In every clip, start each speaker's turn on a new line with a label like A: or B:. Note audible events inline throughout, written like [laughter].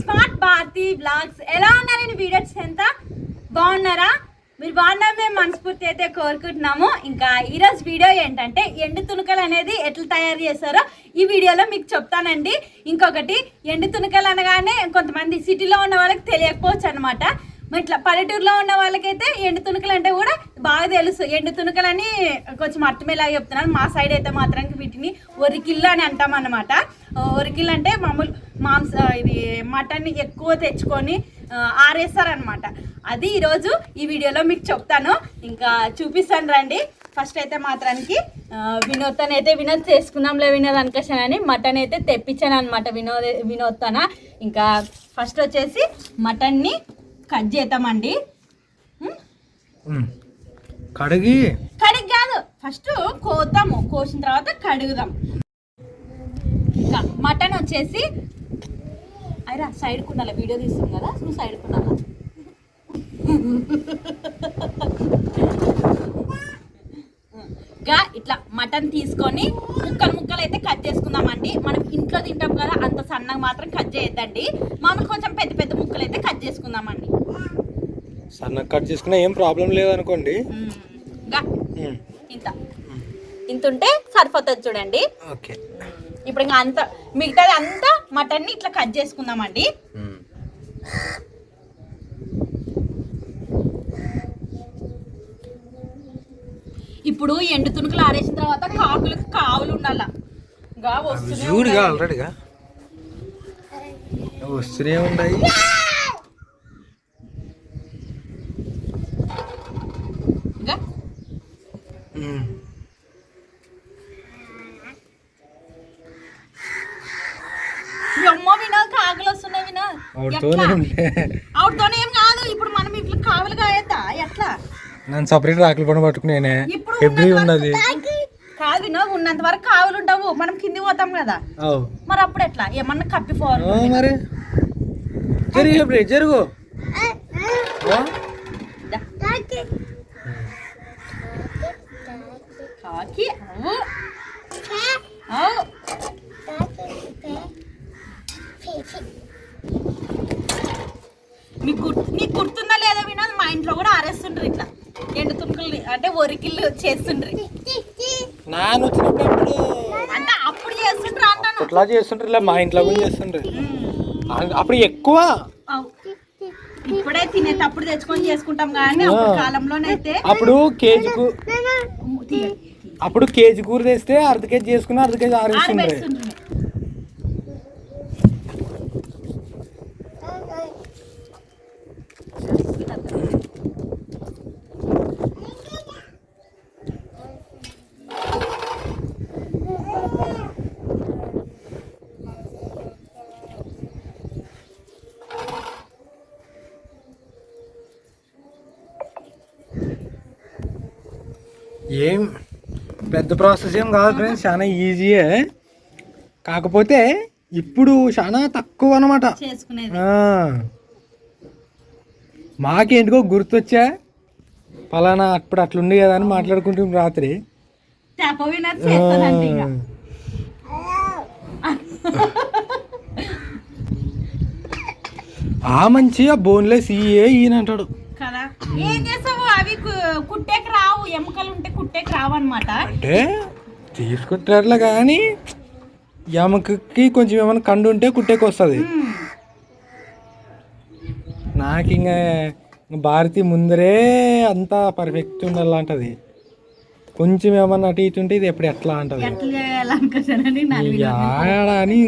A: Smart Bharati blogs. ఎలా ఉన్నారని videos ఎంత బాగున్నారా? మీరు బాగున్నారు మేము మనస్ఫూర్తి అయితే కోరుకుంటున్నాము. ఇంకా ఈరోజు వీడియో ఏంటంటే ఎండు తుణుకలు అనేది ఎట్లా తయారు చేస్తారో ఈ వీడియోలో మీకు చెప్తానండి. ఇంకొకటి ఎండు తుణుకలు అనగానే కొంతమంది సిటీలో ఉన్న వాళ్ళకి తెలియకపోవచ్చు అనమాట ఇట్లా పల్లెటూరులో ఉన్న వాళ్ళకైతే ఎండు తుణుకలు అంటే కూడా బాగా తెలుసు. ఎండు తునకలని కొంచెం అర్థమయ్యేలాగా చెప్తున్నాను మా సైడ్ అయితే మాత్రం వీటిని ఒరికిల్లు అని అంటాం ఒరికిల్లు అంటే మామూలు మాంస ఇది మటన్ ఎక్కువ తెచ్చుకొని ఆరేస్తారనమాట అది ఈరోజు ఈ వీడియోలో మీకు చెప్తాను. ఇంకా చూపిస్తాను రండి. ఫస్ట్ అయితే మాత్రానికి ఆ, వినోద్తోని అయితే వినోద్ చేసుకుందాంలే వినోద్ అనుకోసానని మటన్ అయితే తెప్పించాను అనమాట వినోద్ వినోద్తోన. ఇంకా ఫస్ట్ వచ్చేసి మటన్ని కట్ చేద్దామండి.
B: కడిగి?
A: కడిగి కాదు. ఫస్ట్ కోద్దాము. కోసిన తర్వాత కడుగుదాం. ఇంకా మటన్ వచ్చేసి అయిరా సైడ్ కుండాలి వీడియో తీస్తాం కదా నువ్వు సైడ్ కుండాలా గా ఇట్లా మటన్ తీసుకొని ముక్కలు ముక్కలు అయితే కట్ చేసుకుందామండి. మనం ఇంట్లో తింటాం కదా అంత సన్నగా మాత్రం కట్ చేయొద్దండి. మామూలు కొంచెం పెద్ద పెద్ద ముక్కలు అయితే కట్ చేసుకుందామండి.
B: సన్నగా కట్ చేసుకున్నా ఏం ప్రాబ్లం లేదనుకోండి.
A: ఇంత. ఇంత ఉంటే సరిపోతుంది చూడండి.
B: ఓకే.
A: ఇప్పుడు ఇంకా అంత మిగతాది అంతా మటన్ని ఇట్లా కట్ చేసుకుందామండి. ఇప్పుడు ఎండు తుణుకులు ఆరేసిన తర్వాత కాకులకు కావులు ఉండాల. వస్తూనే ఉన్నాయి.
B: ఆల్రెడీగా వస్తూనే ఉన్నాయి
A: గా.
B: ఉమ్.
A: మీ అమ్మ వినోద్ కాకులు వస్తున్నాయి వినోద్
B: ఆవిడతోనే
A: ఏం కాదు. ఇప్పుడు మనం ఇట్లా కావులు కాయద్దా? ఎట్లా?
B: నన్ను సపరేట్ రాకలి పని పట్టుకునేనే.
A: ఇప్పుడు
B: ఎవ్రీ
A: ఉన్నంత
B: ఉన్నది.
A: వరకు- కాదు వినోద్ ఉన్నంత వరకు కావులు ఉండవు మనం కింది పోతాం కదా.
B: అవు.
A: మరి అప్పుడు ఎట్లా? ఏమన్నా కప్పిపోవాలి
B: మరి. జరుగు జరుగు ఆ?
A: దా. కాకి అవు. అవు. నీకు గుర్తు నీకు గుర్తుందా లేదా వినోద్ మా ఇంట్లో కూడా ఆరేస్తుండ్రు ఇట్లా. ఎండు తుణుకులు అంటే ఒరికిళ్ళు చేస్తుండ్రి.
B: నాన్న వచ్చినప్పుడు
A: అంటే అప్పుడు చేస్తుండ్రు అంటాను.
B: ఇట్లా చేస్తుంటారు ఇలా మా ఇంట్లో కూడా. అ- అప్పుడు ఎక్కువ.
A: ఇప్పుడే తినేటప్పుడు తెచ్చుకొని చేసుకుంటాం కానీ అప్పుడు కాలంలోనైతే
B: అప్పుడు కేజీకు అప్పుడు కేజీ కూర తెస్తే అర్ధ కేజీ చేసుకుని అర్ధ కేజీ ఆరేస్తుండే
A: ఆరబెడుతుండ్రు
B: ఏం పెద్ద ప్రాసెస్ ఏం కాదు ఫ్రెండ్స్ చాలా ఈజీయే కాకపోతే ఇప్పుడు చాలా తక్కువ అనమాట మాకేంటికో గుర్తొచ్చా? పలానా అప్పుడు అట్లుండి కదా అని మాట్లాడుకుంటాం రాత్రి. ఆ. మంచి ఆ బోన్లెస్ ఇయే ఈయన అంటాడు
A: కదా? ఏం చేసావు? అవి కుట్టేకి రావు. ఎముకలు ఉంటే కుట్టేకి రావు అనమాట
B: అంటే తీసుకుంటారులే కానీ ఎమకకి కొంచెం ఏమైనా కండు ఉంటే కుట్టేకి వస్తుంది. నాకు ఇంకా భారతి ముందరే అంతా పర్ఫెక్ట్ ఉండాలంటది. కొంచెం ఏమన్నా అటు ఇటు ఉంటే ఇది ఎప్పుడు ఎట్లా అంటది? అని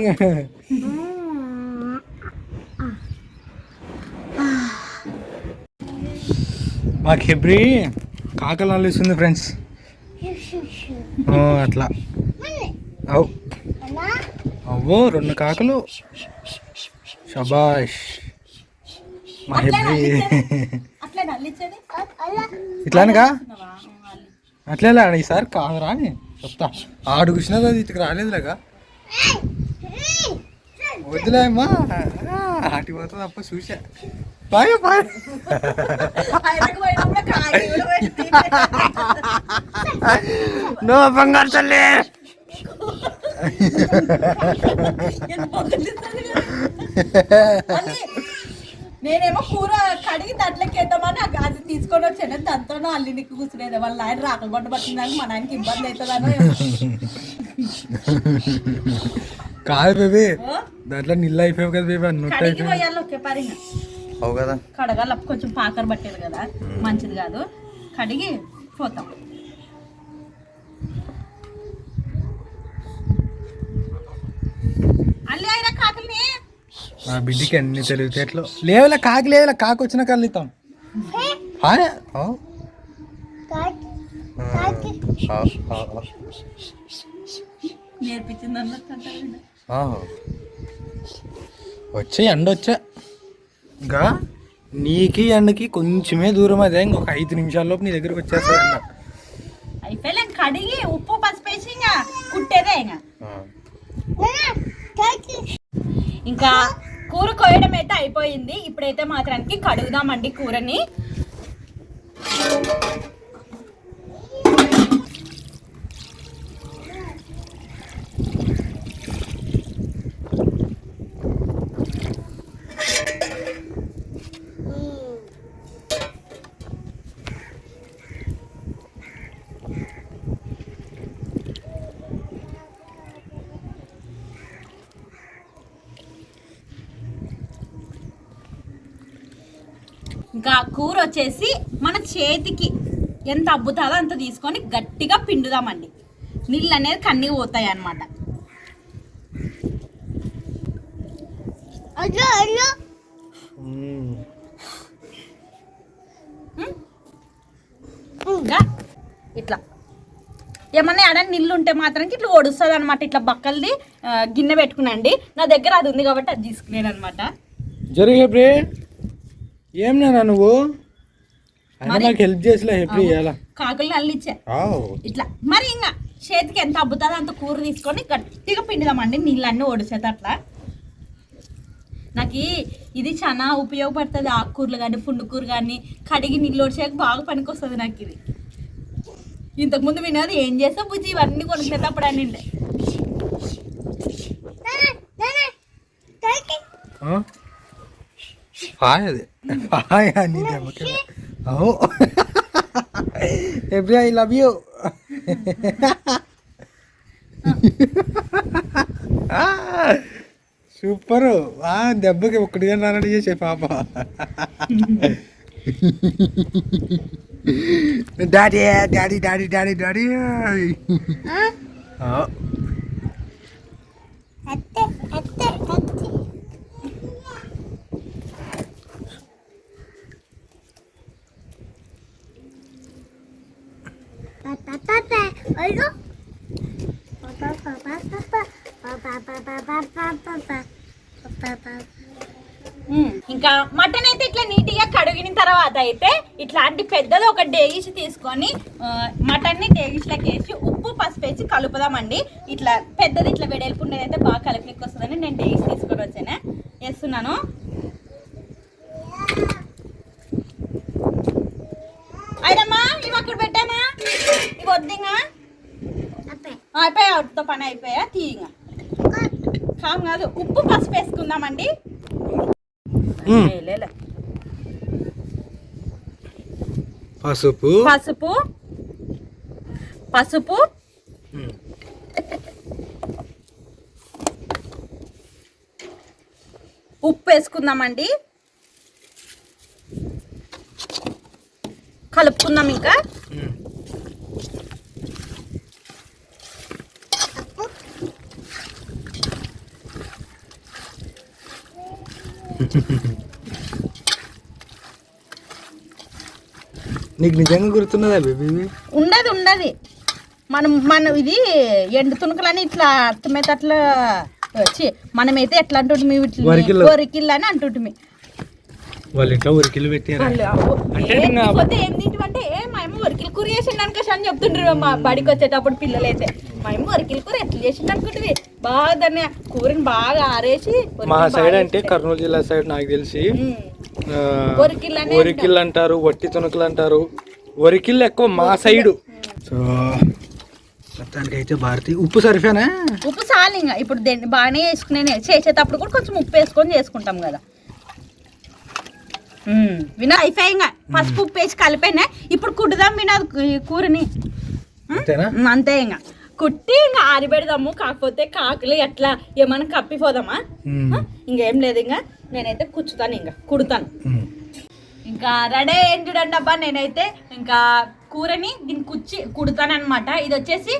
B: మాకు ఎబ్రి కాకలు నల్లిస్తుంది ఫ్రెండ్స్. అట్లా. అవు అవ్వో రెండు కాకలు. షబాష్ మా హెబ్రి ఇట్లానగా అట్లేలా ఈసారి కాదురా అని చెప్తా. ఆడు కూర్చున్నది అది ఇటుకు రాలేదులేగా. వద్దులేమ్మా. ఆటి పోతుంది అప్ప చూసా. బాయ్ బాయ్
A: ఆయనకు పోయినప్పుడు కాకి కూడా పెట్టి
B: నో బంగారు తల్లి
A: నేనేమో కూర కడిగి దాంట్లోకి వేద్దామని ఆ అది తీసుకొని వచ్చాను. దాంతో అల్లి నీకు కూర్చునేది. వాళ్ళ ఆయన రాకలు బండ పట్టిందని మా నాయనకి ఇబ్బంది అవుతుందని
B: కాదు బేబీ. దాంట్లో నీళ్ళు అయిపోయావు కదా బేబీ అన్నట్టు
A: కడిగి
B: అయిపోయాయి
A: పోయాలి ఒకే పరిగా
C: అవు కదా.
A: కడగాల కొంచెం పాకర పట్టేది కదా. మంచిది కాదు. కడిగి పోతాం. అల్లి అయినా కాకల్ని.
B: నా బిడ్డకి అన్ని తెలివితేటలు లేవులే కాకి లేవులే కాకి వచ్చిన కలుగుతాం. వచ్చే ఎండ వచ్చా. ఇంకా నీకి ఎండకి కొంచెమే దూరం అదే ఇంకొక ఐదు నిమిషాల్లోపు నీ దగ్గరకు వచ్చేస్తా ఎండ
A: కడిగి ఉప్పు పసుపు వేసి ఇంకా కుట్టేదే ఇంకా. ఇంకా కూర కోయడం అయితే అయిపోయింది. ఇప్పుడైతే మాత్రానికి కడుగుదామండి కూరని. ఇంకా కూర వచ్చేసి మన చేతికి ఎంత అబ్బుతుందో అంత తీసుకొని గట్టిగా పిండుదామండి. నీళ్ళు అనేది కన్నీకి పోతాయి. ఇంకా ఇట్లా. ఏమన్నా ఆడ నీళ్ళు ఉంటే మాత్రం ఇట్లా ఒడుస్తుంది అనమాట ఇట్లా బక్కలది గిన్నె పెట్టుకునండి. నా దగ్గర అది ఉంది కాబట్టి అది తీసుకునేది అనమాట
B: జరుగు ఏం నువ్వు? అయినా నాకు హెల్ప్ చేసిలే హెబ్రి ఇవ్వాలా
A: కాకులు నల్లిచ్చా.
B: ఆవ్.
A: ఇట్లా. మరి ఇంకా చేతికి ఎంత అబ్బుతుందో అంత కూర తీసుకొని గట్టిగా పిండుదామండి నీళ్ళన్నీ ఒడిసేది అట్లా నాకు ఈ- ఇది చాలా ఉపయోగపడుతుంది ఆకుకూరలు కానీ పుండుకూర కానీ కడిగి నీళ్ళు ఒడిసాక బాగా పనికొస్తుంది నాకు ఇది ఇంతకుముందు వినోది ఏం చేస్తా బుజ్జి ఇవన్నీ కొనుక్కునేటప్పుడు అని
B: ఆ? హాయ్ అది [laughs] హాయ్ అని దెబ్బకి ఓ every I love you [laughs] super [laughs] ఆ దెబ్బకి ఒక్కడిగా నాన్నడి చేసే పాప daddy daddy daddy daddy daddy
A: um, Hmm. ఇంకా మటన్ అయితే ఇట్లా నీట్గా కడిగిన తర్వాత అయితే ఇట్లాంటి పెద్దది ఒక డేగిష్ తీసుకొని మటన్ని డేగిష్లోకి వేసి ఉప్పు పసుపు వేసి కలుపుదామండి. ఇట్లా పెద్దది ఇట్లా వెడల్పు ఉండేది అయితే బాగా కలిపికి వస్తుందని నేను డేగిష్ తీసుకొని వచ్చాను. వేస్తున్నాను అయినమ్మా ఇవి అక్కడ పెట్టామా ఇవి వద్దింగా అయిపోయా అయిపోయా? తీయంగా. కామ్ కాదు ఉప్పు పసుపు వేసుకుందామండి.
B: పసుపు.
A: పసుపు. పసుపు. ఉప్పు వేసుకుందామండి. కలుపుకుందాం ఇంకా.
B: నీకు నిజంగా గుర్తున్నదా బేబీ?
A: ఉండదు ఉండదు. మనం మనం ఇది ఎండు తుణుకులని ఇట్లా అర్థమైతే అట్లా వచ్చి మనమైతే ఎట్లా అంటుంటిమి
B: వరికిళ్ళు.
A: వరికిల్ అని అంటుంటిమి
B: వాళ్ళ ఇంట్లో ఉరికిలు పెట్టారు అంటే
A: ఏ
B: ఇంకా-
A: నీకొద్దు ఏం తింటివంటే ఏ మా అమ్మ వరికిల్ కూర చేసిండు అనుకోసి అని చెప్తుండ్రు మా బడికి వచ్చేటప్పుడు పిల్లలైతే. మా అమ్మ వరికిల్ కూర ఎట్లా చేసిండు అనుకుంటుంది బాగా దాన్ని కూరని బాగా ఆరేసి
B: మా సైడ్ అంటే. కర్నూలు జిల్లా సైడ్ నాకు తెలిసి
A: ఒరికిళ్ళు
B: అంటారు వట్టి తుణుకులు అంటారు. ఒరికిళ్ళు ఎక్కువ మా సైడు. సో మొత్తానికి అయితే భారతి ఉప్పు సరిఫేనా
A: ఉప్పు చాలు ఇంకా. ఇప్పుడు దేన్ని బాగానే వేసుకునే చేసేటప్పుడు కూడా కొంచెం ఉప్పు వేసుకొని చేసుకుంటాం కదా. వినోద్ అయిపోయి ఇంకా. పసుపు ఉప్పు వేసి కలిపోయినా ఇప్పుడు కుట్టుదాం వినోద్ ఈ కూరని. అంతే ఇంకా. కుట్టి ఇంకా ఆరిపెడదాము కాకపోతే కాకులు ఎట్లా ఏమైనా కప్పిపోదామా. ఇంకేం లేదు ఇంకా. నేనైతే కూర్చుతాను ఇంకా కుడతాను. ఇంకా రెడీ అయ్యింది చూడండి అబ్బా నేనైతే ఇంకా కూరని దీన్ని కుచ్చి కుడతానమాట ఇది వచ్చేసి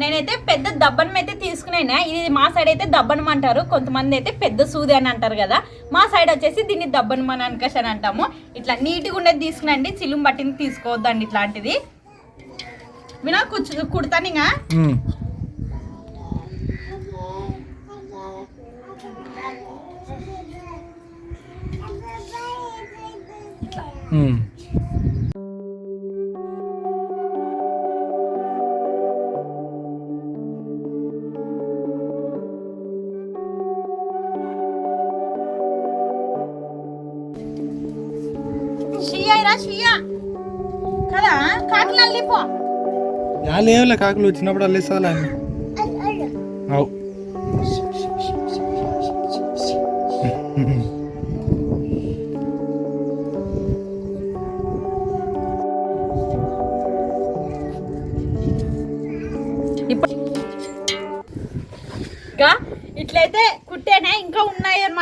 A: నేనైతే పెద్ద దబ్బనం అయితే తీసుకునేనా? ఇది మా సైడ్ అయితే దబ్బనం అంటారు కొంతమంది అయితే పెద్ద సూది అని అంటారు కదా. మా సైడ్ వచ్చేసి దీన్ని దబ్బనం అని అంటాము. ఇట్లా నీట్గా ఉండేది తీసుకునండి చిలుం బట్టిని తీసుకోవద్దండి ఇట్లాంటిది. వినా కుచ్చు కుడతాను ఇంకా
B: మ్మ్.
A: ఇట్లా
B: మ్మ్.
A: షియా రా షియా కదా కాకులు అల్లిపో
B: యా లేవులే కాకులు వచ్చినప్పుడు అల్లేసాలి అని. అవు.
A: ఇట్లయితే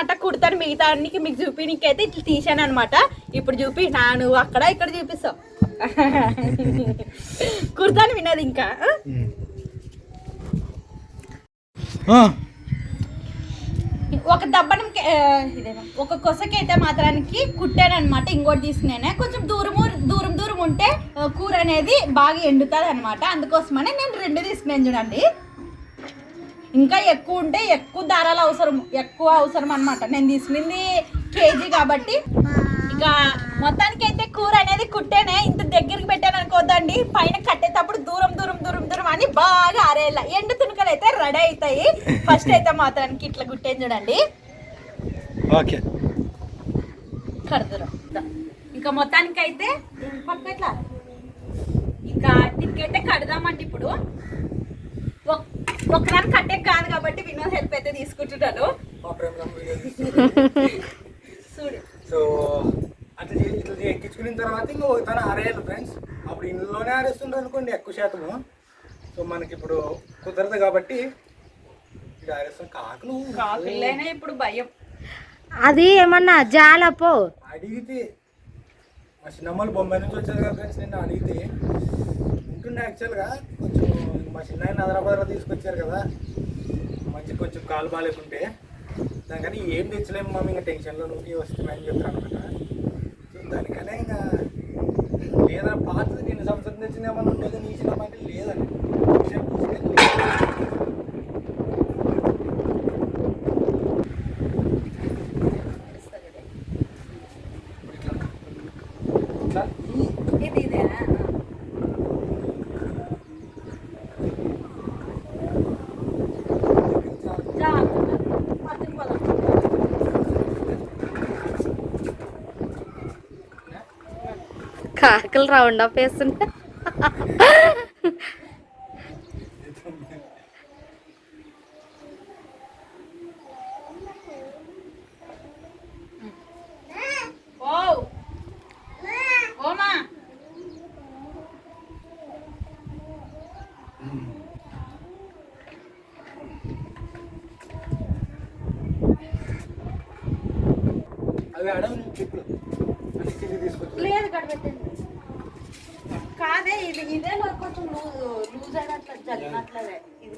A: అనమాట కుడతాను మిగతా అన్నికి మీకు చూపినికి అయితే ఇట్లా తీసాను అనమాట ఇప్పుడు చూపి నా నువ్వు అక్కడ ఇక్కడ చూపిస్తావు. [laughs] కుడతాను వినది ఇంకా. ఒక దబ్బనం ఒక కొసకైతే మాత్రానికి కుట్టాను అనమాట ఇంకోటి తీసుకున్నానే కొంచెం దూరము దూరం దూరం ఉంటే కూర అనేది బాగా ఎండుతుంది అనమాట అందుకోసమనే నేను రెండు తీసుకున్నాను చూడండి. ఇంకా ఎక్కువ ఉంటే ఎక్కువ దారాలు అవసరం ఎక్కువ అవసరం అనమాట నేను తీసుకుంది కేజీ కాబట్టి. ఇక మొత్తానికి అయితే కూర అనేది కుట్టేనే ఇంత దగ్గరికి పెట్టాను అనుకోద్దండి. పైన కట్టేటప్పుడు దూరం దూరం దూరం దూరం అని బాగా ఆరేయాల. ఎండు తునకలు అయితే రెడీ అవుతాయి. ఫస్ట్ అయితే మాత్రానికి ఇట్లా కుట్టేది చూడండి.
B: ఓకే.
A: కడుదురు ఇంకా మొత్తానికి అయితే పక్క ఇట్లా ఇంకా దీనికైతే కడదామండి ఇప్పుడు. ఒక్- ఒకదాని కట్టే కాదు కాబట్టి వినోద్ హెల్ప్ అయితే తీసుకుంటున్నాను. చూడు.
B: సో అట్లా ఇట్లా ఎక్కించుకున్న తర్వాత ఇంకా తన ఆరేయాలి ఫ్రెండ్స్ అప్పుడు ఇంట్లోనే ఆరేస్తుండ్రు అనుకోండి ఎక్కువ శాతము. సో మనకి ఇప్పుడు కుదరదు కాబట్టి ఇది ఆరేస్తాం కాకులు
A: కాకులైనా ఇప్పుడు భయం.
C: అది ఏమన్నా జాలపో.
B: అడిగితే మా చిన్నమ్మలు బొంబాయి నుంచి వచ్చారు కదా ఫ్రెండ్స్ నిన్న అడిగితే ఉంటుండే యాక్చువల్గా కొంచెం మా చిన్న హైదరాబాద్లో తీసుకొచ్చారు కదా. మంచి కొంచెం కాలు బాగాలేకుంటే దానికని ఏం తెచ్చలేము మమ్మీ ఇంకా టెన్షన్లో నువ్వు వస్తున్నాయని చెప్తాను అనమాట సో దానికనే ఇంకా లేదా పాతది నేను సంవత్సరం తెచ్చింది ఏమన్నా ఉండేది నీ చిన్న అంటే లేదండి. విషయం చూస్తే లేదు. ఇట్లా? ఈ
A: ఇది ఇదేనా?
C: కాకలు రౌండ్ అప్ వేస్తుంటా.
B: అవి అడవి చెట్లు
A: లేదు కడబెట్టండి కాదే ఇది ఇదే నాకు కొంచెం లూజ్ లూజ్ అయినట్లు ఇది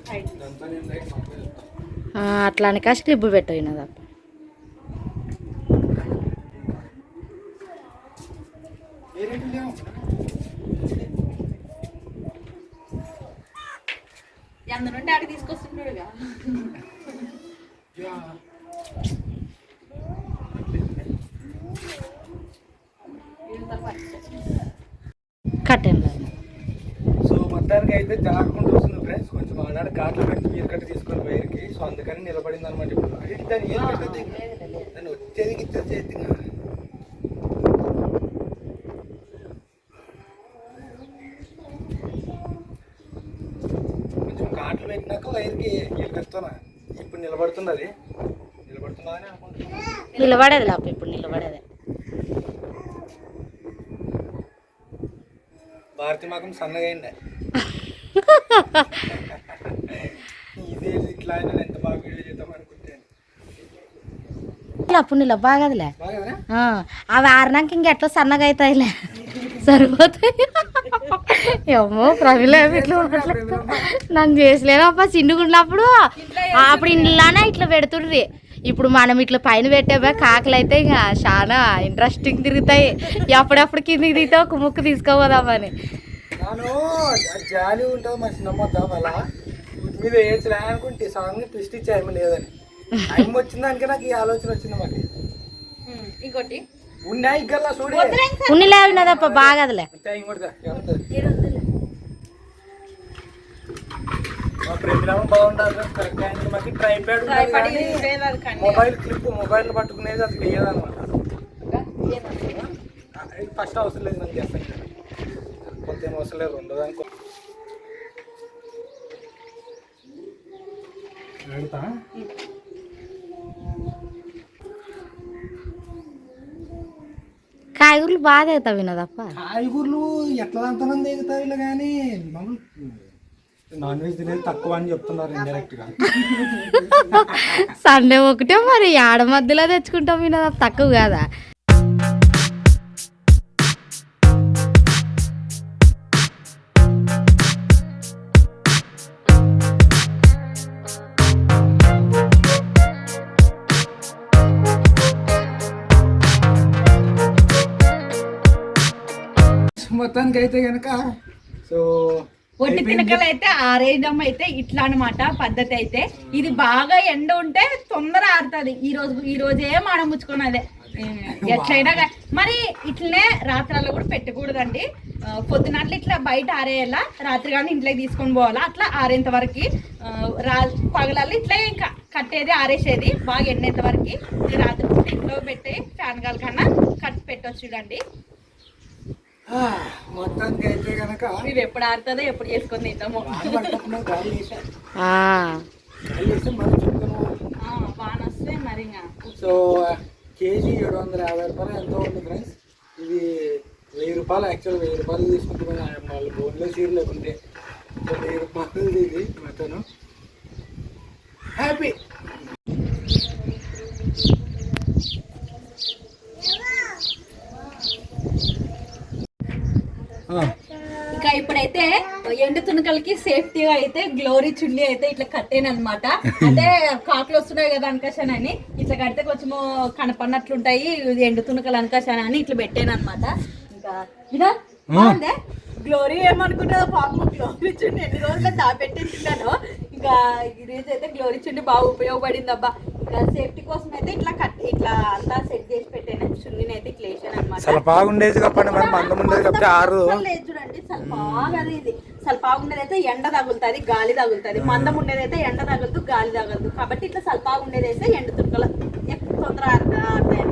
C: అట్లా పెట్టినది అప్ప
B: ఏ అయితే జారుకుంటూ వస్తుంది ఫ్రెండ్స్ కొంచెం ఆనాడు ఘాట్లు పెట్టి మీరు కట్టి తీసుకొని వైర్కి సో అందుకని నిలబడింది అనమాట ఇప్పుడు. అది దాన్ని ఏం పెట్టదు దాన్ని వచ్చేది ఇచ్చేది చేతి ఇంక వీళ్ళు కలుపుతున్నా ఇప్పుడు నిలబడుతుంది అది నిలబడుతుందని అనుకుంటున్నా.
C: నిలబడేది లేప ఇప్పుడు నిలబడేది.
B: భారతి మాకం సన్నగా అయింది.
C: నిల బాగదిలే అవి ఆరినాక ఇంకెట్లా సన్నగా అవుతాయిలే. సరిపోతాయి. ఏమో ప్రమిళ ఇట్లా నన్ను చేసలేనప్ప చిన్నుకున్నప్పుడు అప్పుడు ఇంట్లోనే ఇట్లా పెడుతుండ్రి. ఇప్పుడు మనం ఇట్లా పైన పెట్టేవా కాకలు అయితే ఇంకా చాలా ఇంట్రెస్టింగ్ తిరుగుతాయి. ఎప్పుడప్పుడు కిందికి దిగితే ఒక ముక్కు తీసుకోపోదామని.
B: జాలీ ఉంటుంది మంచి నమ్మద్దాం అలా మీద ఏడ్చలే అనుకుంటే సాంగ్ ట్విస్ట్ ఇచ్చాయి లేదని. టైం వచ్చింది అనుకే నాకు ఈ ఆలోచన వచ్చింది మాకు
A: ఇంకోటి.
B: ఉన్నాయి గల్లా చూడు.
C: ఉన్నిలే ఉన్నదప్ప బాగదులే.
B: మా ప్రోగ్రామ్ మొబైల్ క్లిప్ మొబైల్ పట్టుకునేది అది వేయదన్నమాట. ఫస్ట్ అవసరం లేదు మనం చేస్తాను కొంత ఏం అవసరం లేదు రెండో దానికి అడుగుతా
C: కాయగూరలు బాగా అవుతావు వినదప్ప.
B: కాయగూరలు ఎట్లా అంతమంది ఎగుతాయి కానీ మామూలు నాన్ వెజ్ తినేది తక్కువ అని చెప్తున్నారు ఇండైరెక్ట్గా.
C: సండే ఒకటే మరి ఆడ మధ్యలో తెచ్చుకుంటాం వినదప్ప తక్కువ కాదా?
B: మొత్తానికి అయితే కనుక సో
A: ఒట్టి తినకలు అయితే ఆరేయడం అయితే ఇట్లా అన్నమాట పద్ధతి అయితే. ఇది బాగా ఎండ ఉంటే తొందర ఆరుతుంది. ఈ రోజు ఈ రోజే మనం ముచ్చుకొని అదే. ఏ, ఎట్లయినా మరి ఇట్లనే రాత్రాల్లో కూడా పెట్టకూడదండి. పొద్దునట్లు ఇట్లా బయట ఆరేయాల? రాత్రి కానీ ఇంట్లోకి తీసుకొని పోవాలా? అట్లా ఆరేంత వరకు రా పగలల్లో ఇట్లా ఇంకా కట్టేది ఆరేసేది. బాగా ఎండేంత వరకు రాత్రి ఇంట్లో పెట్టి ఫ్యాన్ గాలి కన్నా కట్టి పెట్టొచ్చు చూడండి.
B: మొత్తానికి అయితే కనుక
A: ఇవి ఎప్పుడు ఆరుతుందో ఎప్పుడు చేసుకొని తింటామో
B: గాలి
C: ఆ,
B: గాలి మనం
A: వాన వస్తే మరి ఇంకా.
B: సో కేజీ ఏడు వందల యాభై రూపాయలు ఎంతో ఉంది ఫ్రెండ్స్. ఇది వెయ్యి రూపాయలు యాక్చువల్ వెయ్యి రూపాయలు తీసుకుంటే వాళ్ళు బోన్లో సీర్ లేకుంటే. వెయ్యి రూపాయలు ఇది మటను హ్యాపీ.
A: ఇంకా ఇప్పుడైతే ఎండు తునకలకి సేఫ్టీగా అయితే గ్లోరీ చుండి అయితే ఇట్లా కట్టాను అనమాట [laughs] అంటే కాకులు వస్తున్నాయి కదా అనకాశానని ఇట్లా కడితే కొంచెము కనపడినట్లుంటాయి ఇది ఎండు తునకలు అనకాశానని ఇట్లా పెట్టాను అనమాట ఇంకా ఇదా బాగుందే? గ్లోరీ ఏమనుకుంటుందో పాపం గ్లోరీ చుండి ఎన్ని రోజులు దాపెట్టేసినాను ఇంకా ఈ రోజు అయితే గ్లోరీ చుండి బాగా ఉపయోగపడింది అబ్బా ఇంకా సేఫ్టీ కోసం అయితే ఇట్లా కట్ ఇట్లా అంతా సెట్ చేసి పెట్టాను. చున్నీని అయితే ఇట్లా వేసాను అనమాట
B: చాలా బాగుండేది కాబట్టి మరి మందం ఉండేది కాబట్టి ఆరు.
A: లేదు చూడండి సల్పాగా అది ఇది సల్పాగా ఉండేది అయితే ఎండ తగులుతుంది గాలి తగులుతుంది. మందం ఉండేది అయితే ఎండ తగలదు గాలి తగలదు కాబట్టి ఇట్లా సల్పాగా ఉండేది అయితే ఎండ తుక్కల ఎక్కువ తొందర ఆరుతాయి